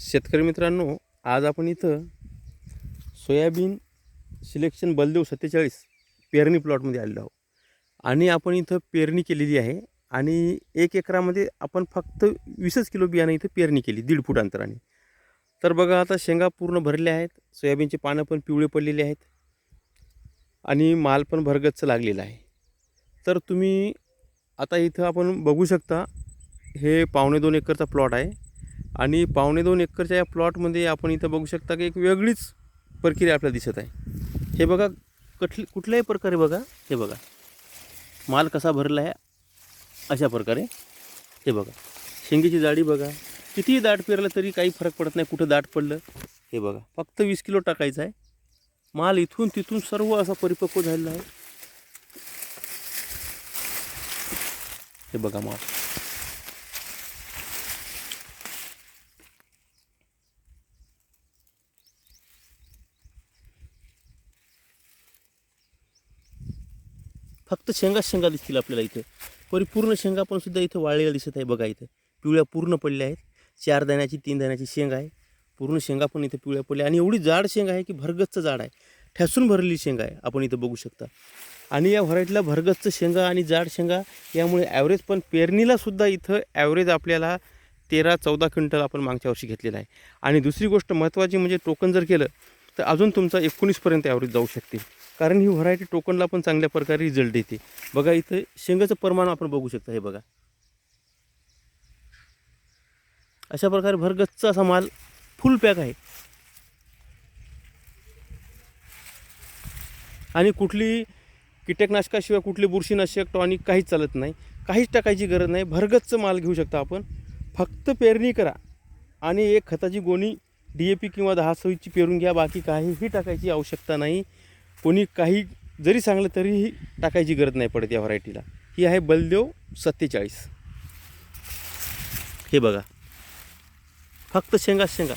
शेतकरी मित्रांनो आज आपण इथं सोयाबीन सिलेक्शन बलदेव सत्तेचाळीस पेरणी प्लॉटमध्ये आलेलो आहोत. आणि आपण इथं पेरणी केलेली आहे आणि एक एकरामध्ये आपण फक्त वीसच किलो बियाणं इथं पेरणी केली दीड फूट अंतराने. तर बघा आता शेंगा पूर्ण भरल्या आहेत सोयाबीनचे पानं पण पिवळे पडलेले आहेत आणि माल पण भरगच्च लागलेला आहे. तर तुम्ही आता इथं आपण बघू शकता हे पावणे दोन एकरचा प्लॉट आहे. आणि पावणे दोन एकरच्या या प्लॉटमध्ये आपण इथं बघू शकता की एक वेगळीच प्रक्रिया आपल्याला दिसत आहे. हे बघा कठली कुठल्याही प्रकारे बघा हे बघा. माल कसा भरला आहे अशा प्रकारे हे बघा. शेंगीची जाडी बघा. कितीही दाट पेरलं तरी काही फरक पडत नाही कुठं दाट पडलं हे बघा. फक्त वीस किलो टाकायचं आहे. माल इथून तिथून सर्व असा परिपक्व झालेला आहे. हे बघा माल. फक्त शेंगा शेंगा दिसतील आपल्याला इथं. परिपूर्ण शेंगा पण सुद्धा इथं वाळलेल्या दिसत आहे बघा इथं. पिवळ्या पूर्ण पडल्या आहेत. चार दाण्याची तीन दाण्याची शेंगा आहे. पूर्ण शेंगा पण इथं पिवळ्या पडल्या आणि एवढी जाड शेंगा आहे की भरगच्च जाड आहे. ठ्यासून भरलेली शेंगा आहे. आपण इथं बघू शकता. आणि या व्हरायटीला भरगच्च शेंगा आणि जाड शेंगा यामुळे ॲव्हरेज पण पेरणीला सुद्धा इथं ॲव्हरेज आपल्याला तेरा चौदा क्विंटल आपण मागच्या वर्षी घेतलेला आहे. आणि दुसरी गोष्ट महत्त्वाची म्हणजे टोकन जर केलं तर अजून तुमचा एकोणीसपर्यंत ॲव्हरेज जाऊ शकते. कारण ही व्हरायटी टोकनला पण चांगल्या प्रकारे रिझल्ट देते. बघा इथं शेंगाचं प्रमाण आपण बघू शकता हे बघा. अशा प्रकारे भरगच्च असा माल फुल पॅक आहे. आणि कुठली कीटकनाशकाशिवाय कुठली बुरशीनाशक टॉनिक काहीच चालत नाही. काहीच टाकायची गरज नाही. भरगच्च माल घेऊ शकता आपण. फक्त पेरणी करा. आणि एक खताची गोणी डी ए पी किंवा दहा सोयीची पेरून घ्या बाकी काहीही टाकायची आवश्यकता नाही. कोणी काही जरी सांगलं तरीही टाकायची गरज नाही पडत या व्हरायटीला. ही आहे बलदेव सत्तेचाळीस. हे बघा. फक्त शेंगा शेंगा.